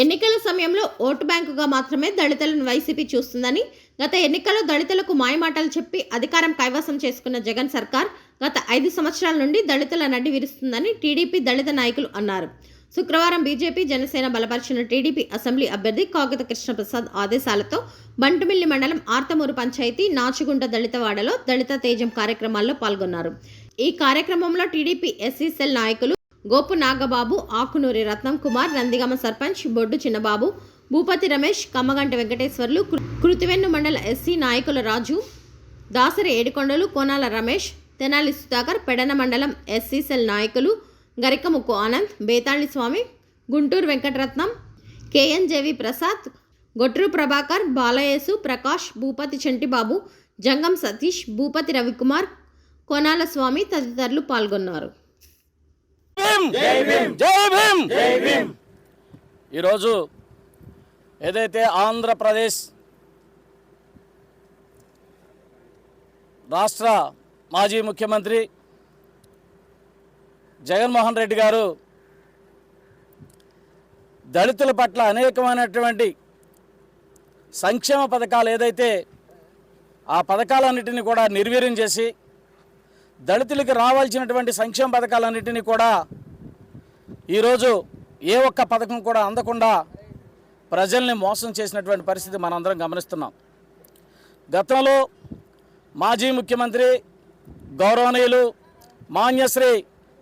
ఎన్నికల సమయంలో ఓటు బ్యాంకుగా మాత్రమే దళితులను వైసీపీ చూస్తుందని గత ఎన్నికల్లో దళితులకు మాయమాటలు చెప్పి అధికారం కైవసం చేసుకున్న జగన్ సర్కార్ గత ఐదు సంవత్సరాల నుండి దళితుల నడ్డి విరుస్తుందని టీడీపీ దళిత నాయకులు అన్నారు. శుక్రవారం బీజేపీ జనసేన బలపరిచిన టీడీపీ అసెంబ్లీ అభ్యర్థి కాగిత కృష్ణప్రసాద్ ఆదేశాలతో బంటుమిల్లి మండలం ఆర్తమూరు పంచాయతీ నాచుగుంట దళితవాడలో దళిత తేజం కార్యక్రమాల్లో పాల్గొన్నారు. ఈ కార్యక్రమంలో టీడీపీ ఎస్సీ సెల్ నాయకులు గోపు నాగబాబు ఆకునూరి రత్నం కుమార్ నందిగమ సర్పంచ్ బొడ్డు చిన్నబాబు భూపతి రమేష్ కమ్మగంట వెంకటేశ్వర్లు కృతివెన్ను మండల ఎస్సీ నాయకుల రాజు దాసరి ఏడికొండలు కోనాల రమేష్ తెనాలి సుధాకర్ పెడన మండలం ఎస్సీ సెల్ నాయకులు గరికముక్కు ఆనంద్ బేతాళి స్వామి గుంటూరు వెంకటరత్నం కేఎన్జేవి ప్రసాద్ గొట్రు ప్రభాకర్ బాలయేసు ప్రకాష్ భూపతి చంటిబాబు జంగం సతీష్ భూపతి రవికుమార్ కోనాల స్వామి తదితరులు పాల్గొన్నారు. భీమ్! జై భీమ్! జై భీమ్! జై భీమ్! ఈరోజు ఏదైతే ఆంధ్రప్రదేశ్ రాష్ట్ర మాజీ ముఖ్యమంత్రి జగన్మోహన్ రెడ్డి గారు దళితుల పట్ల అనేకమైనటువంటి సంక్షేమ పథకాలు ఏదైతే ఆ పథకాలన్నిటిని కూడా నిర్వీర్యం చేసి దళితులకు రావాల్సినటువంటి సంక్షేమ పథకాలన్నింటినీ కూడా ఈరోజు ఏ ఒక్క పథకం కూడా అందకుండా ప్రజల్ని మోసం చేసినటువంటి పరిస్థితి మనందరం గమనిస్తున్నాం. గతంలో మాజీ ముఖ్యమంత్రి గౌరవనీయులు మాన్యశ్రీ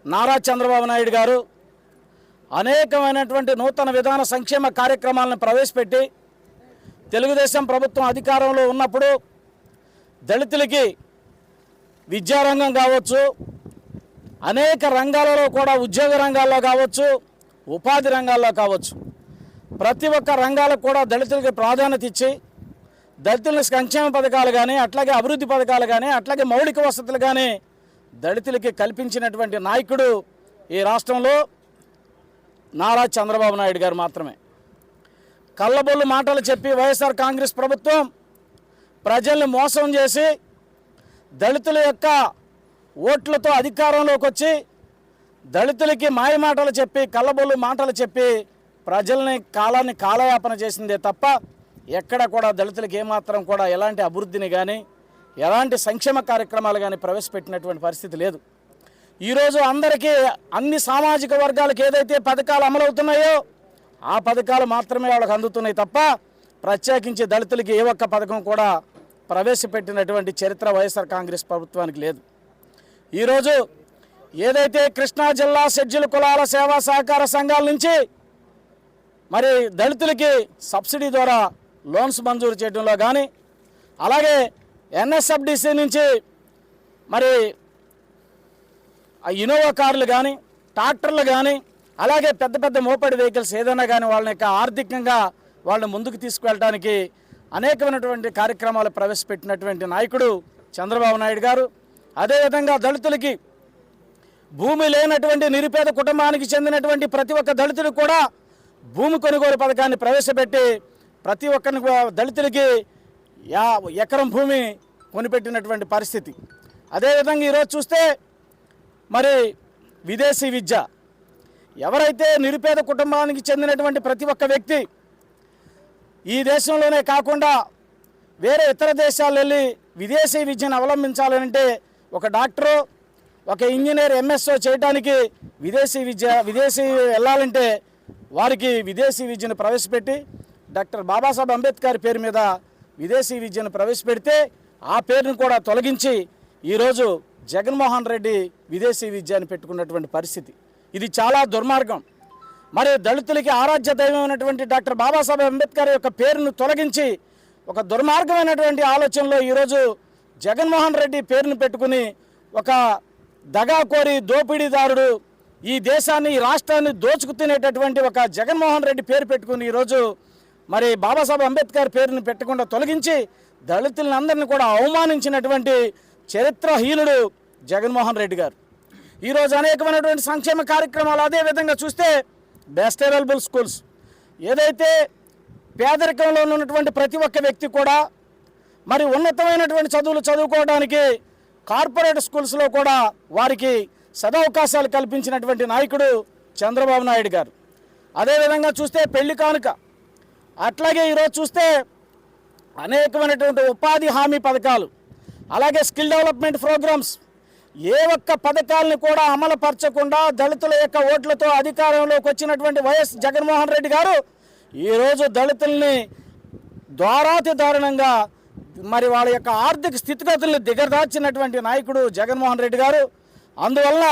నారా చంద్రబాబు నాయుడు గారు అనేకమైనటువంటి నూతన విధాన సంక్షేమ కార్యక్రమాలను ప్రవేశపెట్టి తెలుగుదేశం ప్రభుత్వం అధికారంలో ఉన్నప్పుడు దళితులకి విద్యారంగం కావచ్చు అనేక రంగాలలో కూడా ఉద్యోగ రంగాల్లో కావచ్చు ఉపాధి రంగాల్లో కావచ్చు. ప్రతి ఒక్క రంగాలకు కూడా దళితులకి ప్రాధాన్యత ఇచ్చి దళితుల సంక్షేమ పథకాలు కానీ అట్లాగే అభివృద్ధి పథకాలు కానీ అట్లాగే మౌలిక వసతులు కానీ దళితులకి కల్పించినటువంటి నాయకుడు ఈ రాష్ట్రంలో నారా చంద్రబాబు నాయుడు గారు మాత్రమే. కళ్ళబొల్లు మాటలు చెప్పి వైఎస్ఆర్ కాంగ్రెస్ ప్రభుత్వం ప్రజల్ని మోసం చేసి దళితుల యొక్క ఓట్లతో అధికారంలోకి వచ్చి దళితులకి మాయమాటలు చెప్పి కళ్ళబొల్లు మాటలు చెప్పి ప్రజల్ని కాలాన్ని కాలయాపన చేసిందే తప్ప ఎక్కడ కూడా దళితులకి ఏమాత్రం కూడా ఎలాంటి అభివృద్ధిని కానీ ఎలాంటి సంక్షేమ కార్యక్రమాలు కానీ ప్రవేశపెట్టినటువంటి పరిస్థితి లేదు. ఈరోజు అందరికీ అన్ని సామాజిక వర్గాలకు ఏదైతే పథకాలు అమలవుతున్నాయో ఆ పథకాలు మాత్రమే వాళ్ళకి అందుతున్నాయి తప్ప ప్రత్యేకించి దళితులకి ఏ ఒక్క పథకం కూడా ప్రవేశపెట్టినటువంటి చరిత్ర వైఎస్ఆర్ కాంగ్రెస్ ప్రభుత్వానికి లేదు. ఈరోజు ఏదైతే కృష్ణా జిల్లా షెడ్యూల్ కులాల సేవా సహకార సంఘాల నుంచి మరి దళితులకి సబ్సిడీ ద్వారా లోన్స్ మంజూరు చేయడంలో కానీ అలాగే ఎన్ఎస్ఎఫ్డిసి నుంచి మరి ఇనోవా కార్లు కానీ ట్రాక్టర్లు కానీ అలాగే పెద్ద పెద్ద మోపడి వెహికల్స్ ఏదైనా కానీ వాళ్ళని యొక్క ఆర్థికంగా వాళ్ళని ముందుకు తీసుకువెళ్ళడానికి అనేకమైనటువంటి కార్యక్రమాలు ప్రవేశపెట్టినటువంటి నాయకుడు చంద్రబాబు నాయుడు గారు. అదేవిధంగా దళితులకి భూమి లేనటువంటి నిరుపేద కుటుంబానికి చెందినటువంటి ప్రతి ఒక్క దళితుడు కూడా భూమి కొనుగోలు పథకాన్ని ప్రవేశపెట్టి ప్రతి ఒక్కరిని కూడా దళితులకి యా ఎకరం భూమి కొనిపెట్టినటువంటి పరిస్థితి. అదేవిధంగా ఈరోజు చూస్తే మరి విదేశీ విద్య. ఎవరైతే నిరుపేద కుటుంబానికి చెందినటువంటి ప్రతి ఒక్క వ్యక్తి ఈ దేశంలోనే కాకుండా వేరే ఇతర దేశాలు వెళ్ళి విదేశీ విద్యను అవలంబించాలంటే ఒక డాక్టరు ఒక ఇంజనీర్ ఎంఎస్ఓ చేయడానికి విదేశీ విద్య విదేశీ వెళ్ళాలంటే వారికి విదేశీ విద్యను ప్రవేశపెట్టి డాక్టర్ బాబాసాహెబ్ అంబేద్కర్ పేరు మీద విదేశీ విద్యను ప్రవేశపెడితే ఆ పేరును కూడా తొలగించి ఈరోజు జగన్మోహన్ రెడ్డి విదేశీ విద్య అని పెట్టుకున్నటువంటి పరిస్థితి. ఇది చాలా దుర్మార్గం. మరి దళితులకి ఆరాధ్య దైవమైనటువంటి డాక్టర్ బాబాసాహెబ్ అంబేద్కర్ యొక్క పేరును తొలగించి ఒక దుర్మార్గమైనటువంటి ఆలోచనలో ఈరోజు జగన్మోహన్ రెడ్డి పేరును పెట్టుకుని ఒక దగాకోరి దోపిడీదారుడు ఈ దేశాన్ని ఈ రాష్ట్రాన్ని దోచుకు తినేటటువంటి ఒక జగన్మోహన్ రెడ్డి పేరు పెట్టుకుని ఈరోజు మరి బాబాసాహెబ్ అంబేద్కర్ పేరును పెట్టకుండా తొలగించి దళితులందరినీ కూడా అవమానించినటువంటి చరిత్రహీనుడు జగన్మోహన్ రెడ్డి గారు. ఈరోజు అనేకమైనటువంటి సంక్షేమ కార్యక్రమాలు అదే విధంగా చూస్తే బెస్ట్ అవైలబుల్ స్కూల్స్. ఏదైతే పేదరికంలో ఉన్నటువంటి ప్రతి ఒక్క వ్యక్తి కూడా మరి ఉన్నతమైనటువంటి చదువులు చదువుకోవడానికి కార్పొరేట్ స్కూల్స్లో కూడా వారికి సదవకాశాలు కల్పించినటువంటి నాయకుడు చంద్రబాబు నాయుడు గారు. అదేవిధంగా చూస్తే పెళ్ళి కానుక. అట్లాగే ఈరోజు చూస్తే అనేకమైనటువంటి ఉపాధి హామీ పథకాలు. అలాగే స్కిల్ డెవలప్మెంట్ ప్రోగ్రామ్స్. ఏ ఒక్క పథకాలను కూడా అమలుపరచకుండా దళితుల యొక్క ఓట్లతో అధికారంలోకి వచ్చినటువంటి వైఎస్ జగన్మోహన్ రెడ్డి గారు ఈరోజు దళితుల్ని ద్వారాతి దారుణంగా మరి వాళ్ళ యొక్క ఆర్థిక స్థితిగతుల్ని దిగదార్చినటువంటి నాయకుడు జగన్మోహన్ రెడ్డి గారు. అందువల్ల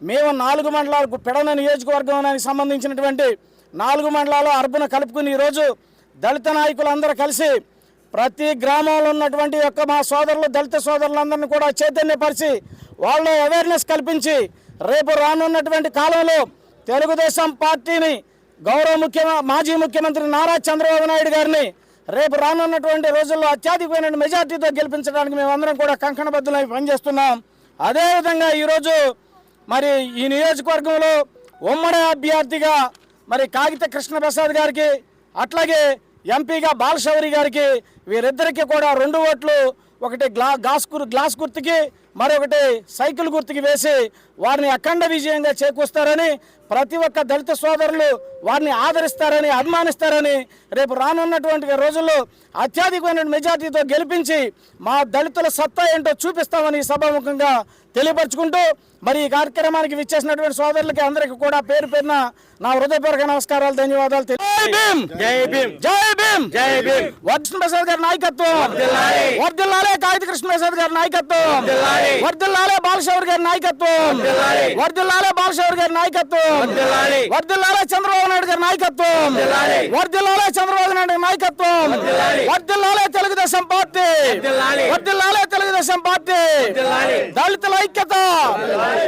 మేము నాలుగు మండలాలకు పెడన నియోజకవర్గానికి సంబంధించినటువంటి నాలుగు మండలాలు అర్బన్ కలుపుకుని ఈరోజు దళిత నాయకులందరూ కలిసి ప్రతి గ్రామంలో ఉన్నటువంటి యొక్క మా సోదరులు దళిత సోదరులందరినీ కూడా చైతన్యపరిచి వాళ్ళు అవేర్నెస్ కల్పించి రేపు రానున్నటువంటి కాలంలో తెలుగుదేశం పార్టీని గౌరవ ముఖ్య మాజీ ముఖ్యమంత్రి నారా చంద్రబాబు నాయుడు గారిని రేపు రానున్నటువంటి రోజుల్లో అత్యధికమైన మెజార్టీతో గెలిపించడానికి మేమందరం కూడా కంకణబద్ధులై పనిచేస్తున్నాం. అదేవిధంగా ఈరోజు మరి ఈ నియోజకవర్గంలో ఉమ్మడి అభ్యర్థిగా మరి కాగిత కృష్ణప్రసాద్ గారికి అట్లాగే ఎంపీగా బాలశౌరి గారికి వీరిద్దరికీ కూడా రెండు ఓట్లు ఒకటి గ్లా గాస్ గుర్ గ్లాస్ గుర్తుకి మరొకటి సైకిల్ గుర్తుకి వేసి వారిని అఖండ విజయంగా చేకూస్తారని ప్రతి ఒక్క దళిత సోదరులు వారిని ఆదరిస్తారని అభిమానిస్తారని రేపు రానున్నటువంటి రోజుల్లో అత్యధికమైన మెజార్టీతో గెలిపించి మా దళితుల సత్తా ఏంటో చూపిస్తామని సభాముఖంగా తెలియపరచుకుంటూ మరి ఈ కార్యక్రమానికి విచ్చేసినటువంటి సోదరులకి అందరికీ కూడా పేరు పేరున నా హృదయపూర్వక నమస్కారాలు ధన్యవాదాలు జై భీమ్! జై భీమ్! జై భీమ్ జై భీమ్ వర్ధన్ ప్రసాద్ గారి నాయకత్వం. వర్ధిల్లాలే కాగిత కృష్ణ ప్రసాద్ గారి నాయకత్వం. వర్ధిల్లాలే బాలశౌర్ గారి నాయకత్వం. వర్ధిల్లాలే బాలశౌర్ గారి నాయకత్వం. వర్ధిల్లాలే చంద్రబాబు నాయుడు గారి నాయకత్వం. వర్ధిల్లాలే చంద్రబాబు నాయుడు గారి నాయకత్వం. వర్ధిల్లాలే తెలుగుదేశం పార్టీ. వర్ధిల్లాలే తెలుగుదేశం పార్టీ. దళితుల ఐక్యత